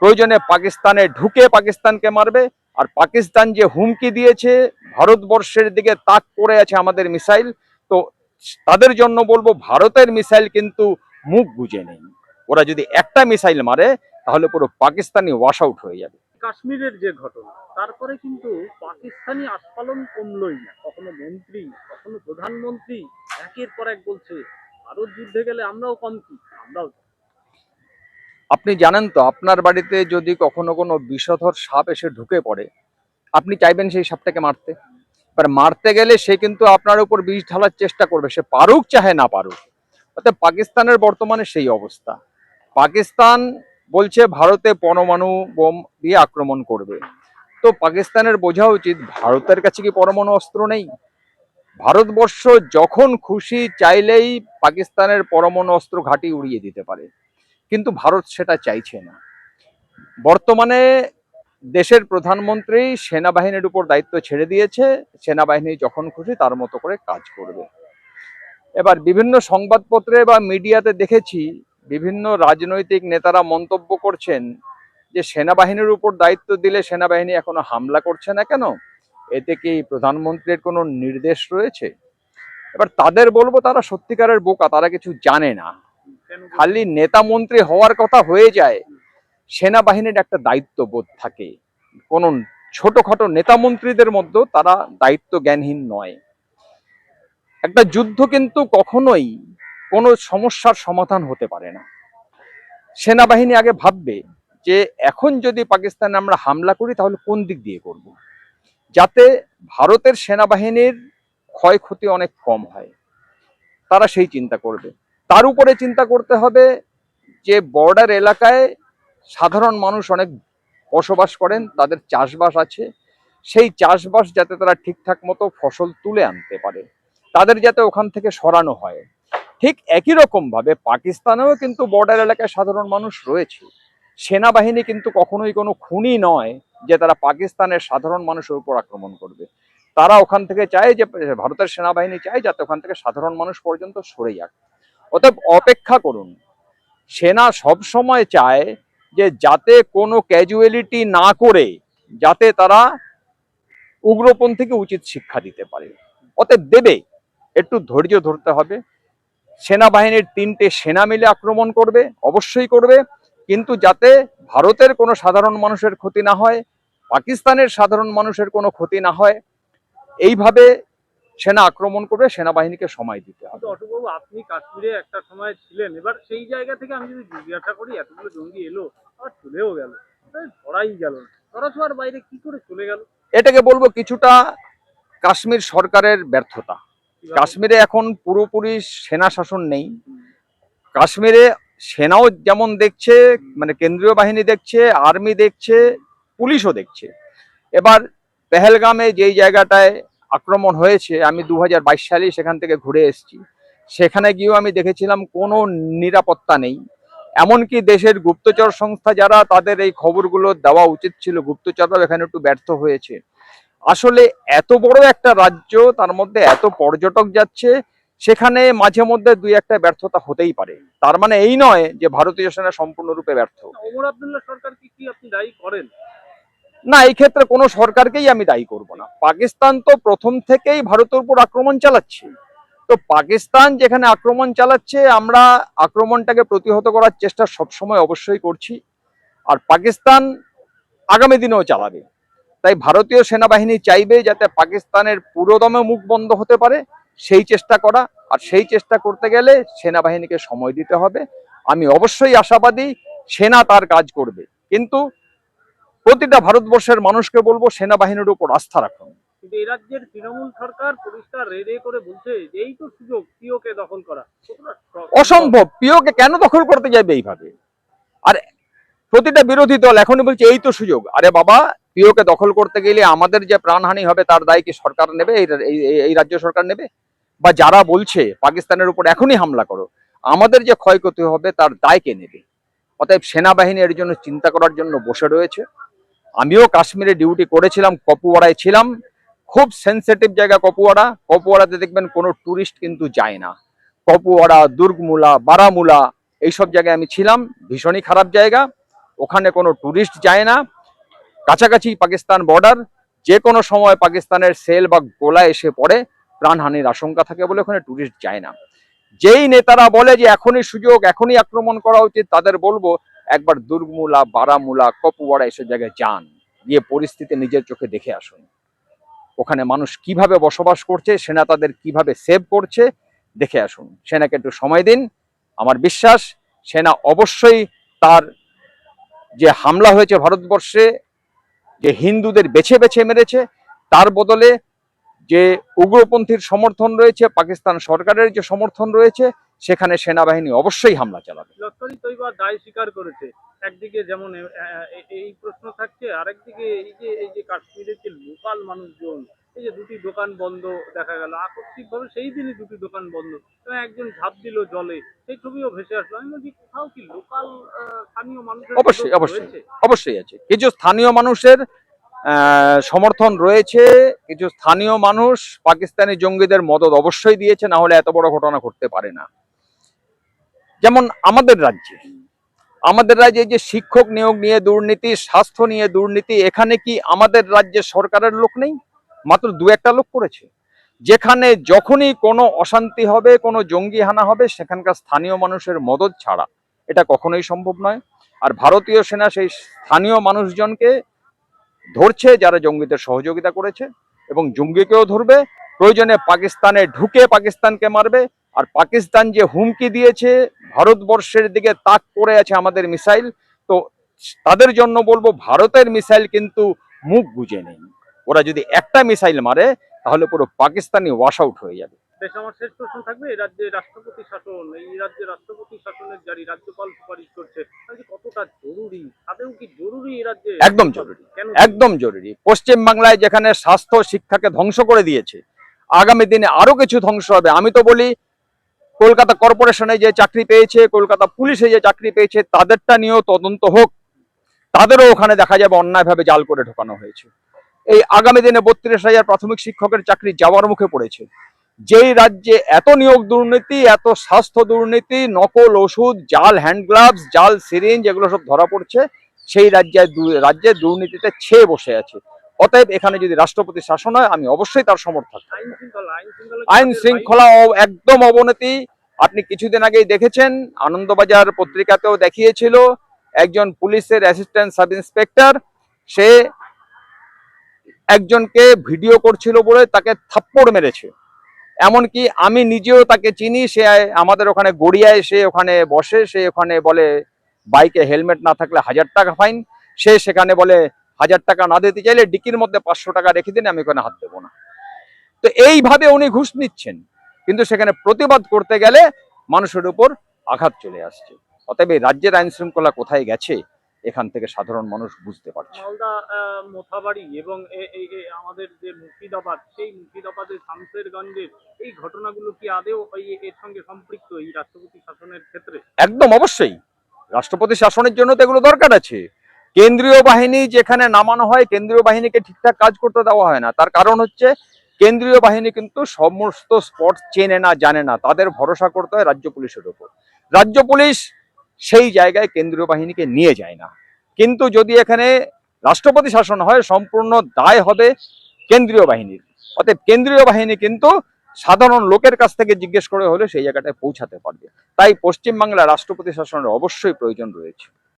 প্রয়োজনে পাকিস্তানে ঢুকে পাকিস্তানকে মারবে। আর পাকিস্তান যে হুমকি দিয়েছে, ভারতবর্ষের দিকে তাক করে আছে আমাদের মিসাইল। তো তাদের জন্য বলব, ভারতের মিসাইল কিন্তু মুখ গুজে নেই। ওরা যদি একটা মিসাইল মারে, তাহলে পুরো পাকিস্তানি ওয়াশ আউট হয়ে যাবে। কাশ্মীরের যে ঘটনা, তারপরে কিন্তু পাকিস্তানি আস্ফালন কমলই না। কখনো মন্ত্রী, কখনো প্রধানমন্ত্রী, একের পর এক বলছে, ভারত যুদ্ধে গেলে আমরাও কম কি? আমরাও আপনি জানেন তো, আপনার বাড়িতে যদি কখনো কোনো বিষধর সাপ এসে ঢুকে পড়ে, আপনি চাইবেন সেই সাপটাকে মারতে? এবার মারতে গেলে সে কিন্তু আপনার উপর বিষ ঢালার চেষ্টা করবে, সে পারুক চাহে না পারুক। অর্থাৎ পাকিস্তানের বর্তমানে সেই অবস্থা। পাকিস্তান বলছে ভারতে পরমাণু বোম দিয়ে আক্রমণ করবে। তো পাকিস্তানের বোঝা উচিত, ভারতের কাছে কি পরমাণু অস্ত্র নেই? ভারতবর্ষ যখন খুশি চাইলেই পাকিস্তানের পরমাণু অস্ত্র ঘাঁটি উড়িয়ে দিতে পারে। কিন্তু ভারত সেটা চাইছে না। বর্তমানে দেশের প্রধানমন্ত্রী সেনাবাহিনীর উপর দায়িত্ব ছেড়ে দিয়েছে, সেনাবাহিনী যখন খুশি তার মতো করে কাজ করবে। এবার বিভিন্ন সংবাদপত্রে বা মিডিয়াতে দেখেছি, বিভিন্ন রাজনৈতিক নেতারা মন্তব্য করছেন যে সেনাবাহিনীর উপর দায়িত্ব দিলে সেনাবাহিনী এখনও হামলা করছে না কেন? এতে কি প্রধানমন্ত্রীর কোনো নির্দেশ রয়েছে? এবার তাদের বলব তারা সত্যিকারের বোকা, তারা কিছু জানে না। খালি নেতা মন্ত্রী হওয়ার কথা হয়ে যায়, সেনাবাহিনীর একটা দায়িত্ববোধ থাকে। কোন ছোটখাটো নেতা মন্ত্রীদের মধ্যে তারা দায়িত্ব জ্ঞানহীন নয়। একটা যুদ্ধ কিন্তু কখনোই কোনো সমস্যার সমাধান হতে পারে না। সেনাবাহিনী আগে ভাববে যে, এখন যদি পাকিস্তানে আমরা হামলা করি, তাহলে কোন দিক দিয়ে করব? যাতে ভারতের সেনাবাহিনীর ক্ষয়ক্ষতি অনেক কম হয়। তারা সেই চিন্তা করবে। তার উপরে চিন্তা করতে হবে যে বর্ডার এলাকায় সাধারণ মানুষ অনেক বসবাস করেন, তাদের চাষবাস আছে। সেই চাষবাস যাতে তারা ঠিকঠাক মতো ফসল তুলে আনতে পারে, তাদের যাতে ওখান থেকে সরানো হয়। ঠিক একই রকম ভাবে পাকিস্তানেও কিন্তু বর্ডার এলাকায় সাধারণ মানুষ রয়েছে। সেনাবাহিনী কিন্তু কখনোই কোনো খুনি নয় যে তারা পাকিস্তানের সাধারণ মানুষের উপর আক্রমণ করবে। তারা ওখান থেকে চায় যে ভারতের সেনাবাহিনী চায় যাতে ওখান থেকে সাধারণ মানুষ পর্যন্ত সরে যাক। অতএব অপেক্ষা করুন। সেনা সব সময় চায় যে যাতে কোনো ক্যাজুয়ালিটি না করে, যাতে তারা উগ্রপন্থীকে উচিত শিক্ষা দিতে পারে। অতএব দেবে, একটু ধৈর্য ধরতে হবে। সেনাবাহিনীর তিনটে সেনা মিলে আক্রমণ করবে, অবশ্যই করবে। কিন্তু যাতে ভারতের কোনো সাধারণ মানুষের ক্ষতি না হয়, পাকিস্তানের সাধারণ মানুষের কোনো ক্ষতি না হয়, এইভাবে সেনা আক্রমণ করবে সেনাবাহিনীকে সময় দিতে হবে। অটুবাবু আপনি কাশ্মীরে একটা সময় ছিলেন। এবার সেই জায়গা থেকে আমি যদি জিজ্ঞাসা করি এতগুলো জঙ্গি এলো আর চলেও গেল। ধরাই গেল না। ধরা ছোঁয়ার বাইরে কি করে চলে গেল? এটাকে বলব কিছুটা কাশ্মীর সরকারের ব্যর্থতা। কাশ্মীরে এখন পুরোপুরি সেনা শাসন নেই। কাশ্মীরে সেনাও যেমন দেখছে মানে কেন্দ্রীয় বাহিনী দেখছে আর্মি দেখছে পুলিশও দেখছে। এবার পেহেলগামে যেই জায়গাটায় আক্রমণ হয়েছে, আমি দু সালে সেখান থেকে ঘুরে এসেছি। সেখানে গিয়েও আমি দেখেছিলাম কোনো নিরাপত্তা নেই। এমনকি দেশের গুপ্তচর সংস্থা যারা, তাদের এই খবরগুলো দেওয়া উচিত ছিল। গুপ্তচররাও এখানে একটু ব্যর্থ হয়েছে। আসলে এত বড় একটা রাজ্য, তার মধ্যে এত পর্যটক যাচ্ছে, সেখানে মাঝে মধ্যে দুই একটা ব্যর্থতা হতেই পারে। তার মানে এই নয় যে ভারতীয় সেনা সম্পূর্ণরূপে ব্যর্থ। ওমর আব্দুল্লাহ কি আপনি দায়ী করেন? না, এই ক্ষেত্রে কোনো সরকারকেই আমি দায়ী করব না। পাকিস্তান তো প্রথম থেকেই ভারতের উপর আক্রমণ চালাচ্ছে। তো পাকিস্তান যেখানে আক্রমণ চালাচ্ছে, আমরা আক্রমণটাকে প্রতিহত করার চেষ্টা সবসময় অবশ্যই করছি। আর পাকিস্তান আগামী দিনেও চালাবে। তাই ভারতীয় সেনাবাহিনী চাইবে যাতে পাকিস্তানের পুরোদমে মুখ বন্ধ হতে পারে। সেই চেষ্টা করা, আর সেই চেষ্টা করতে গেলে সেনাবাহিনীকে সময় দিতে হবে। আমি অবশ্যই আশাবাদী, সেনা তার কাজ করবে। কিন্তু প্রতিটা ভারতবর্ষের মানুষকে বলব সেনাবাহিনীর উপর আস্থা রাখুন। কিন্তু এই রাজ্যের তৃণমূল সরকার পরিষ্কার রেডে করে বলছে এই তো সুযোগ পিওকে দখল করা। অসম্ভব পিওকে কেন দখল করতে যাবে এইভাবে? আর প্রতিটা বিরোধী দল এখনই বলছে এই তো সুযোগ। আরে বাবা পিওকে দখল করতে গেলে আমাদের যে প্রাণহানি হবে তার দায় কি সরকার নেবে? এই এই- এই- এই রাজ্য সরকার নেবে? বা যারা বলছে পাকিস্তানের উপর এখনই হামলা করো আমাদের যে ক্ষয়ক্ষতি হবে তার দায় কে নেবে? অতএব সেনাবাহিনী এর জন্য চিন্তা করার জন্য বসে রয়েছে। আমিও কাশ্মীরে ডিউটি করেছিলাম, কপুয়াড়ায় ছিলাম। খুব সেন্সিটিভ জায়গা কপুয়াড়া। কপুয়াড়াতে দেখবেন কোনো টুরিস্ট কিন্তু যায় না। কপুয়াড়া, দুর্গমুলা, বারামুলা, এইসব জায়গায় আমি ছিলাম। ভীষণই খারাপ জায়গা। ওখানে কোনো ট্যুরিস্ট যায় না। কাছাকাছি পাকিস্তান বর্ডার যে কোনো সময় পাকিস্তানের সেল বা গোলা এসে পড়ে, প্রাণহানির আশঙ্কা থাকে বলে ওখানে ট্যুরিস্ট যায় না। যেই নেতারা বলে যে এখনই সুযোগ, এখনই আক্রমণ করা উচিত, তাদের বলব একবার দুর্গমুলা, বারামুলা কপুয়াড়া এসব জায়গায় যান। গিয়ে পরিস্থিতি নিজের চোখে দেখে আসুন। ওখানে মানুষ কীভাবে বসবাস করছে, সেনা তাদের কীভাবে সেভ করছে, দেখে আসুন। সেনাকে একটু সময় দিন। আমার বিশ্বাস, সেনা অবশ্যই তার যে হামলা হয়েছে ভারতবর্ষে, যে হিন্দুদের বেছে বেছে মেরেছে, তার বদলে যে উগ্রপন্থীর সমর্থন রয়েছে, পাকিস্তান সরকারের যে সমর্থন রয়েছে সেখানে সেনাবাহিনী অবশ্যই হামলা চালাবে। লস্করি তৈবা দায় স্বীকার করেছে। একদিকে যেমন এই প্রশ্ন থাকছে আরেকদিকে এই যে এই যে কাশ্মীরের যে লোকাল মানুষজন এই যে দুটি দোকান বন্ধ দেখা গেল আকস্মিকভাবে সেই দিনই দুটি দোকান বন্ধ। একজন ঝাঁপ দিল জলে সেই ছবিও ভেসে আসলো। আমি বলছি কোথাও কি লোকাল স্থানীয় মানুষের অবশ্যই, অবশ্যই। অবশ্যই আছে। কিছু স্থানীয় মানুষের আহ, সমর্থন রয়েছে কিছু স্থানীয় মানুষ পাকিস্তানি জঙ্গিদের মদত অবশ্যই দিয়েছে না হলে এত বড় ঘটনা ঘটতে পারে না। যেমন আমাদের রাজ্যে আমাদের রাজ্যে যে শিক্ষক নিয়োগ নিয়ে দুর্নীতি, স্বাস্থ্য নিয়ে দুর্নীতি, এখানে কি আমাদের রাজ্যে সরকারের লোক নেই? মাত্র দু একটা লোক করেছে। যেখানে যখনই কোনো অশান্তি হবে, কোনো জঙ্গি হানা হবে, সেখানকার স্থানীয় মানুষের মদত ছাড়া এটা কখনোই সম্ভব নয়। আর ভারতীয় সেনা সেই স্থানীয় মানুষজনকে ধরছে যারা জঙ্গিদের সহযোগিতা করেছে এবং জঙ্গিকেও ধরবে প্রয়োজনে পাকিস্তানে ঢুকে পাকিস্তানকে মারবে। আর পাকিস্তান যে হুমকি দিয়েছে ভারতবর্ষের দিকে তাক করে আছে আমাদের মিসাইল। তো তাদের জন্য বলব ভারতের মিসাইল কিন্তু মুখ গুজে নেই। ওরা যদি একটা মিসাইল মারে তাহলে পুরো পাকিস্তানি ওয়াশ আউট হয়ে যাবে। বেশ আমার শেষ প্রশ্ন থাকবে এই রাজ্যে রাষ্ট্রপতি শাসন এই রাজ্যে রাষ্ট্রপতি শাসনের জারি রাজ্যপাল সুপারিশ করছে কতটা জরুরি? আদেও কি জরুরি এই রাজ্যে? একদম জরুরি একদম জরুরি। পশ্চিম বাংলায় যেখানে স্বাস্থ্য শিক্ষাকে ধ্বংস করে দিয়েছে আগামী দিনে আরও কিছু ধ্বংস হবে। আমি তো বলি, কলকাতা কর্পোরেশনে যে চাকরি পেয়েছে, কলকাতা পুলিশে যে চাকরি পেয়েছে, তাদেরটা নিয়েও তদন্ত হোক। তাদেরও ওখানে দেখা যাবে অন্যায়ভাবে জাল করে ঢোকানো হয়েছে। এই আগামী দিনে বত্রিশ হাজার প্রাথমিক শিক্ষকের চাকরি যাওয়ার মুখে পড়েছে। যেই রাজ্যে এত নিয়োগ দুর্নীতি, এত স্বাস্থ্য দুর্নীতি, নকল ওষুধ, জাল হ্যান্ড গ্লাভস, জাল সিরিঞ্জ, এগুলো সব ধরা পড়ছে, সেই রাজ্যে রাজ্যে দুর্নীতিতে ছেয়ে বসে আছে। অতএব এখানে যদি রাষ্ট্রপতি শাসন হয় আমি অবশ্যই তার সমর্থক। আইন শৃঙ্খলা একদম অবনতি। আপনি কিছুদিন আগেই দেখেছেন আনন্দবাজার পত্রিকাতেও দেখিয়েছিল একজন পুলিশের অ্যাসিস্ট্যান্ট সাব ইন্সপেক্টর সে একজনকে ভিডিও করছিল বলে তাকে থাপ্পড় মেরেছে। এমনকি আমি নিজেও তাকে চিনি সে আমাদের ওখানে গড়িয়ায় সে ওখানে বসে সে ওখানে বলে বাইকে হেলমেট না থাকলে হাজার টাকা ফাইন। সে সেখানে বলে হাজার টাকা না দিতে চাইলে ডিকির মধ্যে পাঁচশো টাকা রেখে দিন আমি ওখানে হাত দেবো না। তো এইভাবে উনি ঘুষ নিচ্ছেন। কিন্তু সেখানে প্রতিবাদ করতে গেলে মানুষের উপর আঘাত চলে আসছে। অতএব এই রাজ্যের আইন শৃঙ্খলা কোথায় গেছে এখান থেকে সাধারণ মানুষ বুঝতে পারছে। মালদা মোথাবাড়ি এবং আমাদের যে মুর্শিদাবাদ সেই মুর্শিদাবাদের শামসেরগঞ্জের এই ঘটনাগুলো কি আদেও এই- এর সঙ্গে সম্পৃক্ত এই রাষ্ট্রপতি শাসনের ক্ষেত্রে? একদম অবশ্যই। রাষ্ট্রপতি শাসনের জন্য তো এগুলো দরকার আছে। কেন্দ্রীয় বাহিনী যেখানে নামানো হয়, কেন্দ্রীয় বাহিনীকে ঠিকঠাক কাজ করতে দেওয়া হয় না। তার কারণ হচ্ছে, কেন্দ্রীয় বাহিনী কিন্তু সমস্ত স্পট চেনে না, জানে না। তাদের ভরসা করতে হয় রাজ্য পুলিশের উপর রাজ্য পুলিশ সেই জায়গায় কেন্দ্রীয় বাহিনীকে নিয়ে যায় না। কিন্তু যদি এখানে রাষ্ট্রপতি শাসন হয়, সম্পূর্ণ দায় হবে কেন্দ্রীয় বাহিনীর। অতএব কেন্দ্রীয় বাহিনী কিন্তু সাধারণ লোকের কাছ থেকে জিজ্ঞেস করে হলে সেই জায়গাটায় পৌঁছাতে পারবে। তাই পশ্চিমবাংলা রাষ্ট্রপতি শাসনের অবশ্যই প্রয়োজন রয়েছে।